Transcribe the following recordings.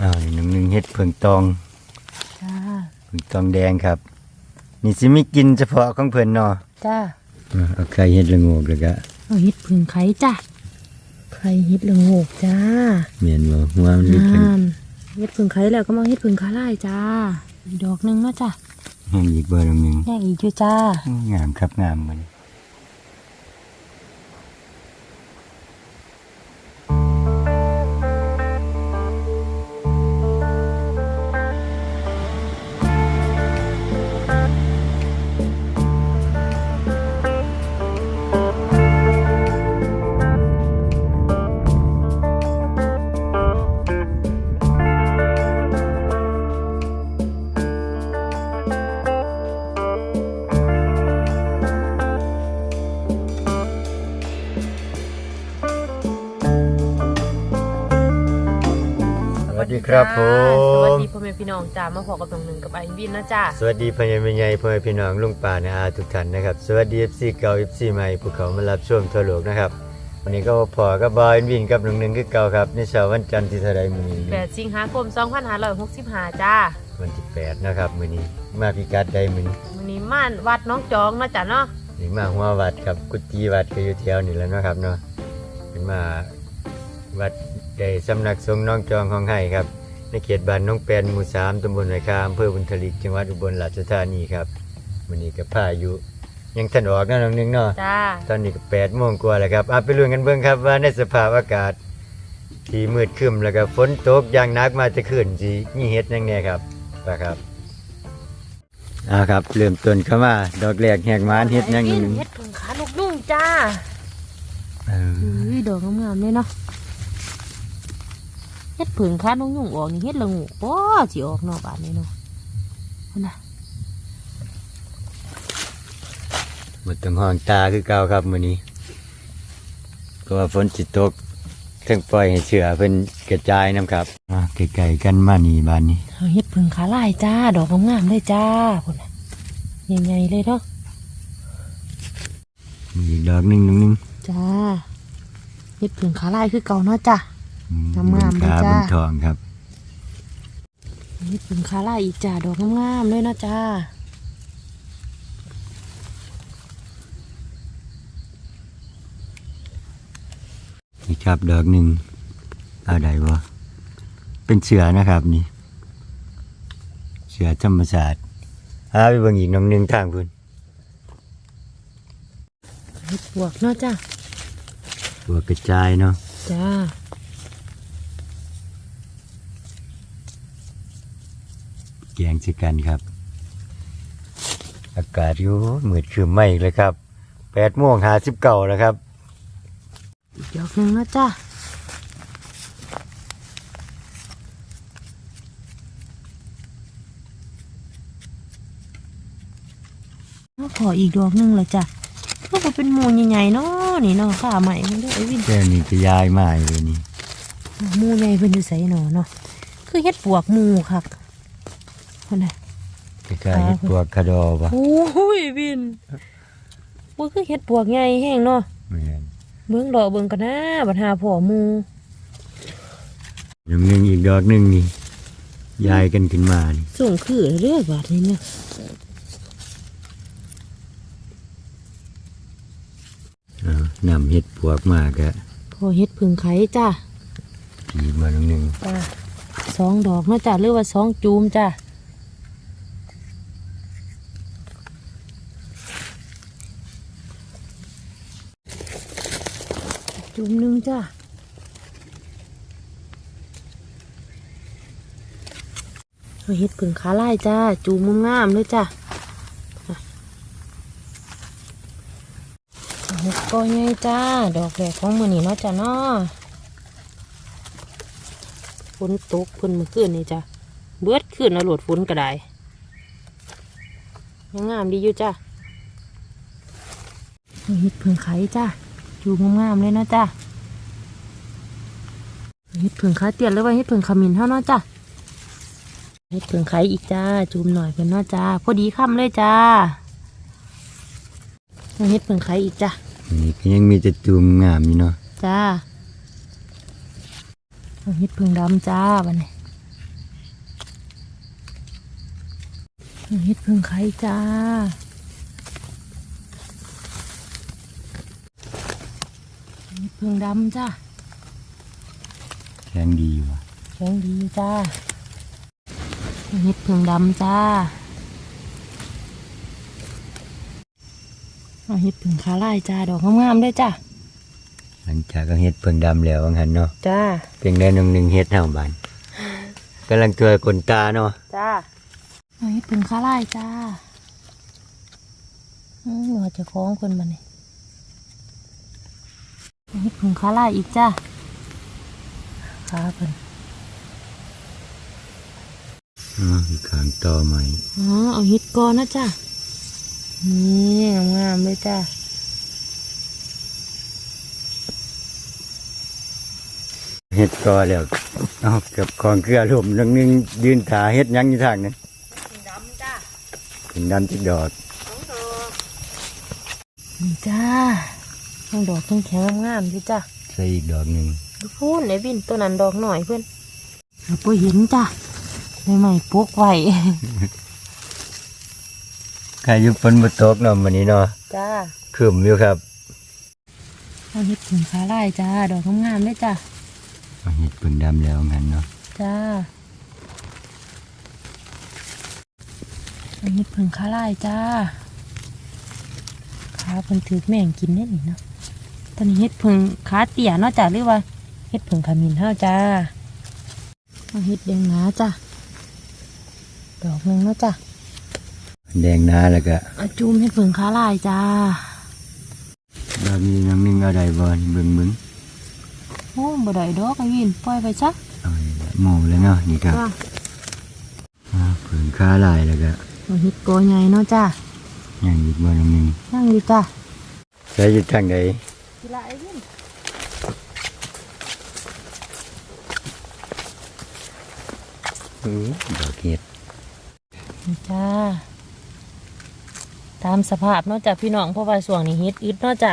อ้าวนี่หนึ่งหนึ่งเฮ็ดเผืองตองจ้าเผืองตองแดงครับ นี่สิมีกินเฉพาะของเพิ่นเนาะจ้าอ่าเอาไข่เฮ็ดละโงกแล้วก็เอาเฮ็ดผึ่งไข่จ้าไข่เฮ็ดละโงกจ้าเมียนบ่หัวมันลึกขึ้นงามเฮ็ดผึ่งไข่แล้วก็มาเฮ็ดผึ่งขาลายจ้าอีกดอกหนึงเนาะจ้ายังอีกเบอร์หนึงแยกอีกอยู่จ้า งามครับงามมัน ครับผสวัสมดีพ่อแม่พี่น้องจ้ามาพอกับน้องหนึ่งกับไอ้วินนะจ้าสวัสดีพ่อใหญ่แม่ใหญ่พ่อแม่พี่น้องลุงป่านาอาทุกท่านนะครับ สวัสดี FC เก่า FC ใหม่ผู้เขามารับชมทั่วโลกนะครับ วันนี้ก็พอกับบอยวินกับหนึ่งหนึ่งคือเก่าครับในเช้าวันจันทร์ที่เท่าไรมื้อนี้8สิงหาคม2565จ้าวันที่8นะครับมื้อนี้มาพิกัดใดมื้อนี้วันนี้ม่านวัดน้องจองเนาะจ้าเนาะนี่มาหัววัดครับกุฏิวัดก็อยู่แถวนี่แหล้วนาะครับเนาะเป็นมาวัดใดสำนักสงฆ์น้องจองของไห้ครับ ในเขตบ้านน้องแปนหมู่สามตำบลไหนคาอำเภอบุญทลิกจังหวัดอุบลราชธานีครับมื้อนี้ก็พายุยังทันออกเนาะน้องหนึงเนาะจ้าตอนนี้ก็แปดโมงกว่าแล้วครับอะไปลุ้นกันเบิ่งครับว่าในสภาพอากาศ ที่มืดครึ้มแล้วก็ฝนตกอย่างหนักมาจะขึ้นสิมีเฮ็ดยังแน่ครับไปครับอ่าครับเริ่มต้นเข้ามาดอกแรกแหกมานเฮ็ดหยังหนึงเฮ็ดผึ่งขาลูกนุ่งจ้าเออ อุ้ยดอกงามๆเลยเนาะเฮ็ดผึ่งขาลูกนุ่งออกนี่เฮ็ดละโงูป้อสิออกเนอกบ้านนี่เนาะพุ่นน่ะหมดต้องห้องตาคือเก่าครับมื้อนี้ก็ว่าฝนสิตกเพิ่งปล่อยให้เชื้อเพิ่นกระจายนํครับอ่าไกลๆกันมานี่บ้านนี้เอาเฮ็ดผึ่งขาลายจ้า ดอกงามๆเลยจ้าพุ่นน่ะใหญ่ๆเลยเนาะมีอีกดอกหนึงนึงนึงจ้าเฮ็ดผึ่งขาลายคือเก่าเนาะจ้า อืงามๆเลยบนขาจ้าบนทองครับเฮ็ดผึ่งขาลายอีกจ้าดอกงามๆเลยเนาะจ้านี่ครับดอกหนึ่งเอาได้บ่เป็นเสือนะครับนี่ เสือธรรมศาสตร์หาไปเบิ่งอีกน้องหนึงทางพุ่นเฮ็ดบวกเนาะจ้าตัวกระจายเนาะจ้า แกงสิกันครับ อากาศอยู่มืดครึ้มมาอีกเลยครับ8โมง59แล้วครับอีกดอกหนึงเนาะจ้าเอาขออีกดอกหนึงเลยจ้ะก็จะเป็นหมูใหญ่ๆเนาะนี่เนาะข้าใหม่มันเด้อไอ้วินแค่นี้ก็ยายมาอยู่เลยนี่หมูใหญ่เพิ่นอยู่ไสเนาะเนาะคือเฮ็ดปวกหมูคัก คนน่ะคล้ายๆเฮ็ดปวกคาดอบ่โอ้ยวินว่าคือเฮ็ดปวกใหญ่แห้งเนาะแม่นเบิ่งดอกเบิ่งกันนะบัดหาพ่อหมูน้องหนึงอีกดอกหนึงนี่ยายกันขึ้นมานี่ส่งคือเรื่อยบาดนี้เนี่ยเอานำเฮ็ดปวกมากะพอเฮ็ดพึ่งไข่จ้าผีมาน้องหนึงจ้าสองดอกเนาะจ้าหรือว่าสองจูมจ้า จูมหนึงจ้าเอาเฮ็ดพึ่งขาไลายจ้า จูมงามเลยจ้าหกก็ใหญ่จ้า ดอกแรกของมือนี่เนาะจ้าเนาะฝนตกเพิ่นเมื่อคืนนี่จ้ะ เบิดขึ้นเอาโหลดฝนก็ได้งงามดีอยู่จ้ะเฮ็ดเพิ่งไข่จ้ะจูงงามเลยนะจ้ะ เห็ดผึ่งขาเตี๋ยวหรือว่าเห็ดผึ่งขมิ้นเท่านั้นจ้ะเห็ดผึ่งไข่อีกจ้า จุ่มหน่อยเพื่อนน้อจ้าพอดีค่ำเลยจ้าเห็ดผึ่งไข่อีกจ้ะนี่ยังมีจะจุ่มงามอยู่เนาะจ้าเห็ดผึ่งดำจ้าวันนี้เห็ดผึ่งไข่จ้าเห็ดผึ่งดำจ้า แข็งดีว่ะแข็งดีจ้าเฮ็ดเพิ่งดำจ้าเอาเฮ็ดเพิ่งขาลายจ้าดอกงามๆด้วยจ้าหลังจากก็เฮ็ดเพิ่งดำแล้วว่างั้นเนาะจ้าเพียงได้หนึ่งหนึ่งเฮ็ดเท่าบานกำลังตัวกลตาเนาะจ้าเอาเฮ็ดเพิ่งขาลายจ้าอืมว่าจะคล้องคนมาเนี่ยเอาเฮ็ดเพิ่งขาลายอีกจ้า ขาเพิ่นอืออีกข้างต่อใหม่อ๋อเอาเฮ็ดก่อนนะจ้านี่งามๆเลยจ้าเฮ็ดก็แล้วเอากับของเกลือรวมนึงนึงยืนถาเฮ็ดหยังอยู่ทางนั้นดำจ้าถึงดำจิกดอกนี่จ้าต้องดอกต้องแข็งงามๆดิจ้าใส่อีกดอกหนึ่งดู พูนไอ้วินตัวนั้นดอกหน่อยเพื่อนเราไปเห็นจ้าไม่ใหม่ๆปกไว้ใครอยู่ฝนบ่ตกเนาะมื้อนี้เนาะจ้าครึ้มอยู่ครับเอาเห็ดผึ่งขาลายจ้า ดอกงามๆเลยจ้าเอาเฮ็ดเพิ่งดำแล้วงั้นเนาะจ้าเอาเห็ดผึ่งขาลายจ้าขาเพิ่นถือแม่งกินได้นี่เนาะตอนนี้เห็ดผึ่งขาเตี่ยเนาะจ้าหรือว่า เห็ดผึ่งขมิ้นเฮาจ้าเอาเห็ดแดงหนาจ้าดอกหนึงเนาะจ้าแดงหนาแล้วก็เอาจุ่มเห็ดผึ่งขาลายจ้าดอกนี้น้ำนึงเอาได้บ่นี่เบิ่งมึงโอ้บ่ได้ดอกไอ้วินปล่อยไปซะเอานี่ละหมู่แล้วเนาะนี่ครับจ้าอ่าเพิ่งค้าลายแล้วก็เอาเห็ดโกอใหญ่เนาะจ้ายังอีกบ่น้ำนึงนั่งดีจ้าใส่อยู่ทางใดกีฬาไอ้วิน อื้อดอกเห็ดนี่จ้า ตามสภาพเนาะจ้ะพี่น้องเพราะว่าส่วงนี้เฮ็ดอึดเนาะจ้ะ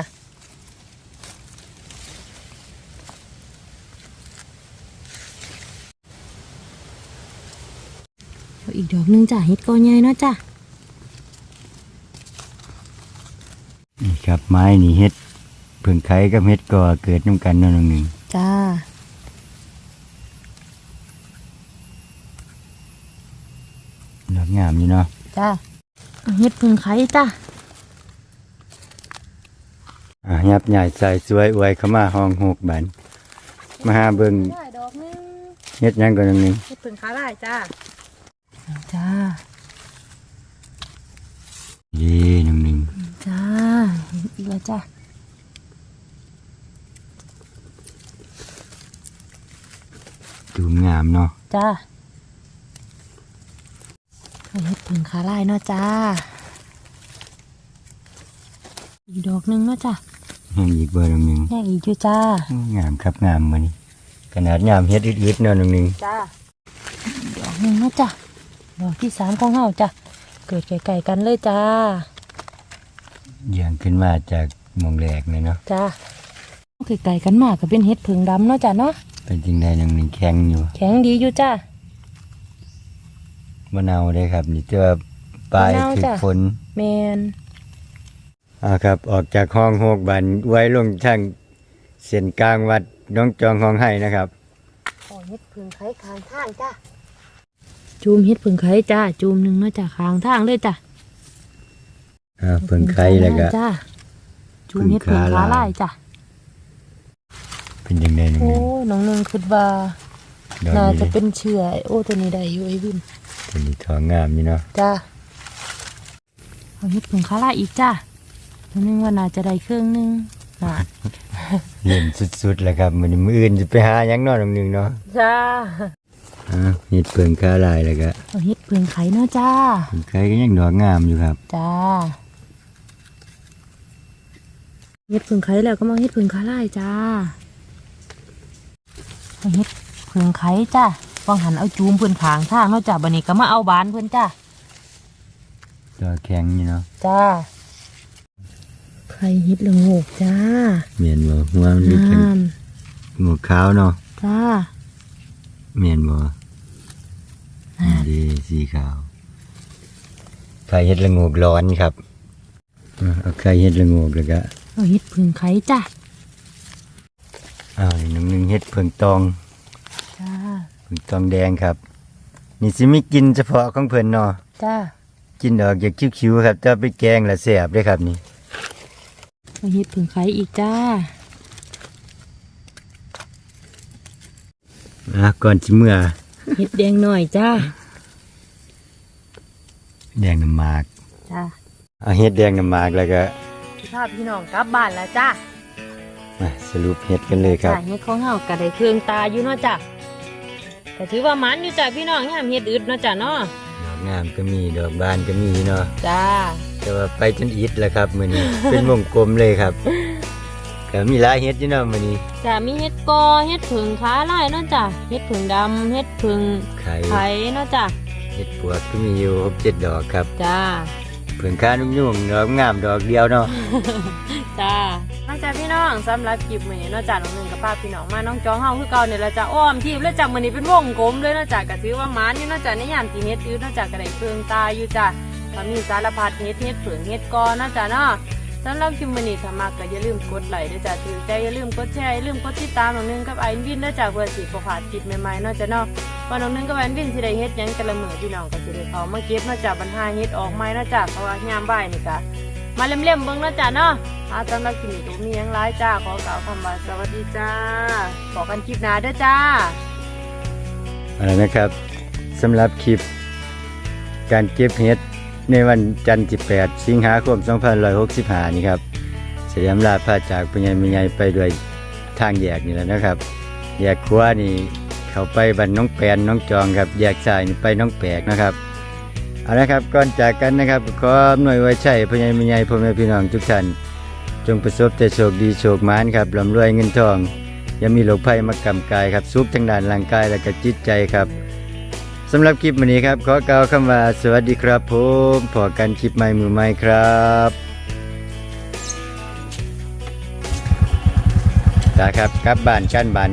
เอาอีกดอกหนึงจ้ะเฮ็ดกอใหญ่เนาะจ้ะนี่ครับไม้นี่เฮ็ดเพิ่งไข่กับเฮ็ดก็เกิดนํกันเนาะน้องหนึ งจ้าดอกงามอยู่เนาะจ้าเอาเฮ็ดพึ่งไข่จ้ะอ่ายับใหญ่ใส่สวยอวยเข้ามาห้องหกบันมาหาเบิ่งได้ดอกนึงเฮ็ดหยังก่อนน้องหนึงเฮ็ดพึ่งขาได้จ้าจ้าเย่น้องหนึงจ้าเห็นอีกแล้วจ้าจูมงามเนาะจ้าเอาเฮ็ด พึ่งขาไล่เนาะจ้า อีกดอกหนึงเนาะจ้ายังอีกบ่น้องหนึงแย่งอีกอยู่จ้างามครับงามมื้อนี้ขนาดงามเฮ็ดอึดๆเนาะน้องหนึงจ้าดอกหนึงเนาะจ้าดอกที่สามของเฮาจ้าเกิดไก่ๆกันเลยจ้าเยี่ยงขึ้นมาจากหมองแรกเลยเนาะจ้าไก่ๆกันมากก็เป็นเฮ็ดผึ่งดำเนาะจ้าเนาะเป็นจริงได้น้องหนึงแข็งอยู่ แข็งดีอยู่จ้า มะนาวได้ครับ นี่เจอปลายมะนาวถึกจ้ะ ฝนแมนอ่าครับ ออกจากห้องหกบันไว้ลงช่างเส้นกลางวัดน้องจองห้องให้นะครับ ขอเฮ็ดผึ่งไข่คางทางจ้าจูมเฮ็ดผึ่งไข่จ้าจูมหนึ่งเนาะจ้าคางทางเลยจ้าอ่าเพิ่งไข่แล้วก็ จ้าจูมเฮ็ดผึ่งขาลายจ้าเป็นยังไงน้องโอ้หนึงยน้องหนึงคิดว่า ดอกน่านี้จะเป็นเชื้อโอ้ตัวนี้ได้อยู่ไอ้วิน ตัวนี้ทองงามนี่เนาะจ้าเอาเฮ็ดผึ่งขาลาอีกจ้าน้องหนึงว่าน่าจะได้เครื่องนึงน่ะเล่นสุดๆแล้วครับมันมืออื่นจะไปหายังนอนน้องหนึงเนาะจ้าอ่าเฮ็ดเพิ่งค้าลายแล้วก็เอาเฮ็ดผึ่งไข่เนาะจ้าเพิงไข่ก็ยังดอกงามอยู่ครับ จ้าเฮ็ดผึ่งไข่แล้วก็มาเฮ็ดผึ่งขาลายจ้าเอาเฮ็ดผึ่งไข่จ้า วางหันเอาจูมเพิ่นขางทางเนาะจ้าบัดนี้ก็มาเอาบานเพิ่นจ้าดอกแข็งนี่เนาะจ้าไข่เฮ็ดละโงกจ้าเมียนบ่หัวมันลึกเป็นงามหมวกขาวเนาะจ้าเมียนบ่อ่านี่เดีสีขาวไข่เห็ดละโงกร้อนครับอ่าเอาไข่เห็ดละโงกแล้วก็เอาเฮ็ดผึ่งไข่จ้ะอ้าวนี่น้ำหนึ่งเห็ดเผืองตองจ้าเผืองตองแดงครับ นี่สิมีกินเฉพาะของเพิ่นเนาะจ้ากินดอกจากคิ้วๆครับจะไปแกงและแสบด้วยครับนี่เอาเฮ็ดผึ่งไข่อีกจ้าอะก่อนสิเมื่อเฮ็ดแดงหน่อยจ้าแดงน้ำหมากจ้าเอาเห็ดแดงน้ำหมากแล้วก็พาพี่น้องกลับบ้านแล้วจ้ามาสรุปเห็ดกันเลยครับ จ้าเฮ็ดของเฮาก็ได้เครื่องตาอยู่เนาะจ้ะ แต่ถือว่ามันอยู่จ้ะพี่น้องยามเฮ็ดอึดเนาะจ้ะเนาะดอกงามก็มีดอกบานก็มีเนาะจ้าแต่ว่าไปจนอิดแล้วครับมื้อนี้ เป็นวงกลมเลยครับก็มีหลายเห็ดอยู่เนาะมื้อนี้จ้ามีเฮ็ดกอเฮ็ดผึ่งขาลายเนาะจ้ะเฮ็ดผึ่งดำเฮ็ดผึ่งไข่ไข่เนาะจ้ะเห็ดปวกก็มีอยู่หกเจ็ดดอกครับจ้า เผื่องค้านุ่งๆดอกงามดอกเดียวเนาะ จ้าน้องจ้าพี่น้องสำหรับคลิปมื้อนี้นาะจ้าน้องหนึ่งกับป้าพี่น้องมาน้องจ้องเฮาคือเก่าเนี่ยแหละจ้าอ้อมทีมแล้วจากมื้อนี้เป็นวงกลมเลยนอกจากก็ถือว่าหมานอยู่นาะจ้าในยามที่เฮ็ดอึดเนอกจากก็ได้เพิ่งตาอยู่จ้าก็มีสารพัดเฮ็ดเฮ็ดผึ่งเฮ็ดกอนาะจ้าเนาะ สำหรับคลิปมื้อนี้ถ้ามักก็อย่าลืมกดไลค์ด้วยจ้ะถือใจอย่าลืมกดแชร์อย่าลืมกดติดตามน้องนึงกับไอวินด้วยจ้ะเพื่อสิบ่พลาดคลิปใหม่ๆเนาะจ้ะเนาะว่าน้องนึงกับไอวินสิได้เฮ็ดหยังแต่ละมื้อพี่น้องก็สิได้เข้ามาเก็บเนาะจ้ะบรรหาเฮ็ดออกใหม่เนาะจ้ะเพราะว่ายามบ่ายนี่ก็มาเล่มๆเบิ่งเนาะจ้ะเนาะอาสำหรับคลิปนี้ก็มีหยังหลายจ้าขอกล่าวคำว่าสวัสดีจ้าบอกกันคลิปหน้าเด้อจ้า เอาละนะครับสำหรับคลิปการเก็บเห็ด ในวันจันทร์ที่8สิงหาคม2565 นี่ครับเสียมลาพาจากปัญญามีไงไปด้วยทางแยกนี่แหล้วนะครับ แยกขวานี่เข้าไปบ้านน้องแปนน้องจองครับแยกซ้ายนี่ไปน้องแปกนะครับเอาละครับก่อนจากกันนะครับขอหน่วยไว้ใช่พญามีไงพ่อแม่พี่น้องทุกท่านจงประสบแต่โชคดีโชคมานครับร่ำรวยเงินทองย่ามีโรคภัยมากำกายครับสุขทั้งด้านร่างกายและก็จิตใจครับ สำหรับคลิปวันนี้ครับขอกล่าวคำว่าสวัสดีครับผมพอกันคลิปใหม่มือใหม่ครับนะครับกลับบ้านกันบ้าน